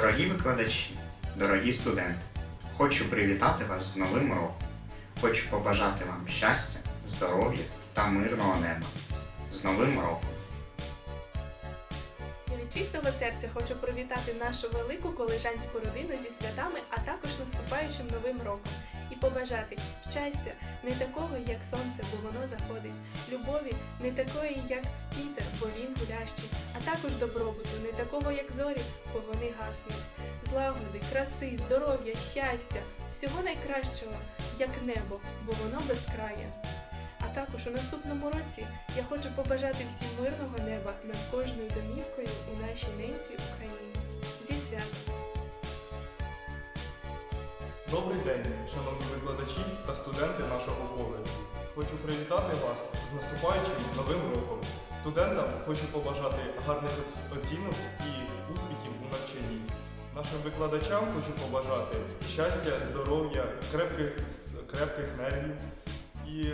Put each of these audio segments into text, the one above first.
Дорогі викладачі, дорогі студенти, хочу привітати вас з Новим роком. Хочу побажати вам щастя, здоров'я та мирного неба. З Новим роком! Від чистого серця хочу привітати нашу велику колежанську родину зі святами, а також наступаючим новим роком. І побажати щастя не такого, як сонце, бо воно заходить, любові не такої, як вітер, бо він гулящий, а також добробуту, не такого, як зорі, бо вони гаснуть. Злагоди, краси, здоров'я, щастя, всього найкращого, як небо, бо воно безкрає. А також у наступному році я хочу побажати всім мирного неба над кожною домівкою у нашій ненці Україні. Зі святом! Добрий день, шановні викладачі та студенти нашого коледжу. Хочу привітати вас з наступаючим новим роком. Студентам хочу побажати гарних оцінок і успіхів у навчанні. Нашим викладачам хочу побажати щастя, здоров'я, крепких, крепких нервів. І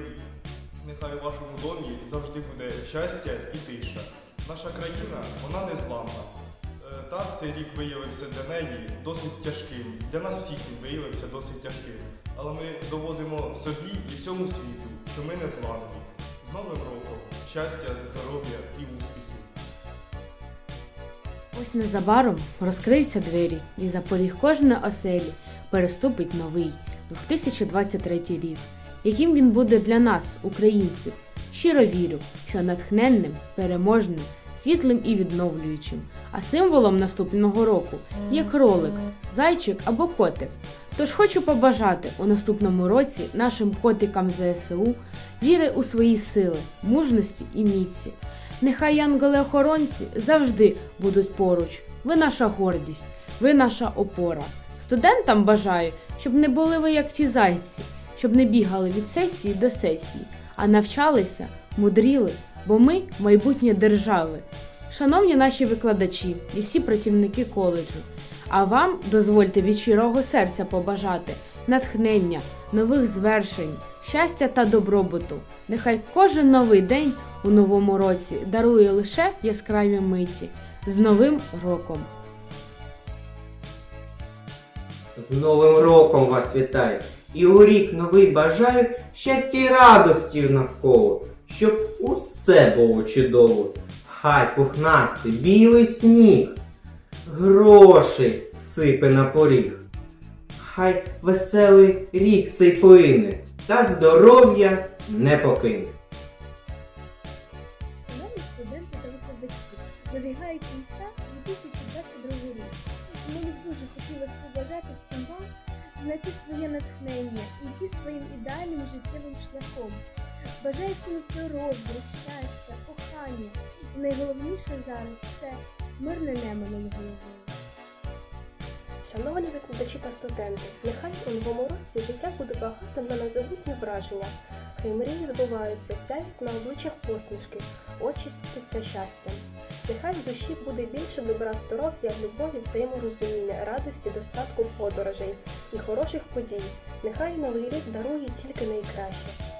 нехай у вашому домі завжди буде щастя і тиша. Наша країна, вона не зламна. Е, Так, цей рік виявився для неї досить тяжким. Для нас всіх він виявився досить тяжким. Але ми доводимо собі і всьому світу, що ми не зламані. З Новим роком! Щастя, здоров'я і успіхів! Ось незабаром розкриються двері, і за поріг кожної оселі переступить новий 2023 рік, яким він буде для нас, українців. Щиро вірю, що натхненним, переможним, світлим і відновлюючим. А символом наступного року є кролик, зайчик або котик. Тож хочу побажати у наступному році нашим котикам ЗСУ віри у свої сили, мужності і міці. Нехай янголи-охоронці завжди будуть поруч. Ви наша гордість, ви наша опора. Студентам бажаю, щоб не були ви як ті зайці, щоб не бігали від сесії до сесії, а навчалися, мудріли, бо ми майбутнє держави. Шановні наші викладачі і всі працівники коледжу, а вам дозвольте від щирого серця побажати натхнення, нових звершень, щастя та добробуту. Нехай кожен новий день у новому році дарує лише яскраві миті. З Новим роком! З Новим роком вас вітаю! І у рік новий бажаю щастя і радості навколо, щоб усе було чудово. Хай пухнастий білий сніг, гроші сипе на поріг. Хай веселий рік цей плине, та здоров'я не покине. Шановні кінця 2022 рік. Мені дуже хотілося побажати всім вам знайти своє натхнення і йти своїм ідеальним життєвим шляхом. Бажаю всім здоров'я, щастя, кохання. І найголовніше зараз це мирне небо над головою. Шановні викладачі та студенти, нехай у новому році життя буде багатим на незабутні враження. Хай мрії збуваються, сяють на обличчях посмішки, очі світяться щастям. Нехай в душі буде більше добра здоров'я, любові, взаєморозуміння, радості, достатку подорожей і хороших подій. Нехай новий рік дарує тільки найкраще.